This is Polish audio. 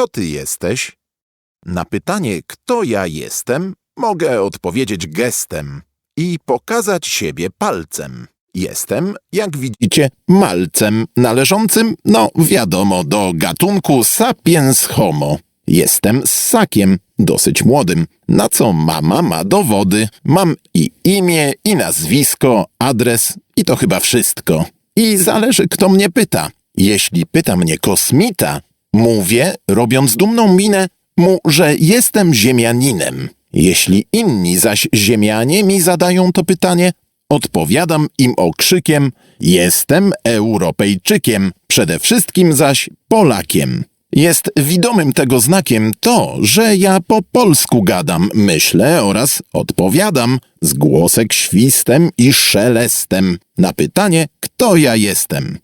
kto ty jesteś? Na pytanie, kto ja jestem, mogę odpowiedzieć gestem i pokazać siebie palcem. Jestem, jak widzicie, malcem należącym, no wiadomo, do gatunku sapiens homo. Jestem ssakiem, dosyć młodym, na co mama ma dowody. Mam i imię, i nazwisko, adres i to chyba wszystko. I zależy, kto mnie pyta. Jeśli pyta mnie kosmita, mówię, robiąc dumną minę, mu, że jestem ziemianinem. Jeśli inni zaś ziemianie mi zadają to pytanie, odpowiadam im okrzykiem: Jestem Europejczykiem, przede wszystkim zaś Polakiem. Jest widomym tego znakiem to, że ja po polsku gadam, myślę oraz odpowiadam z głosek świstem i szelestem na pytanie, kto ja jestem.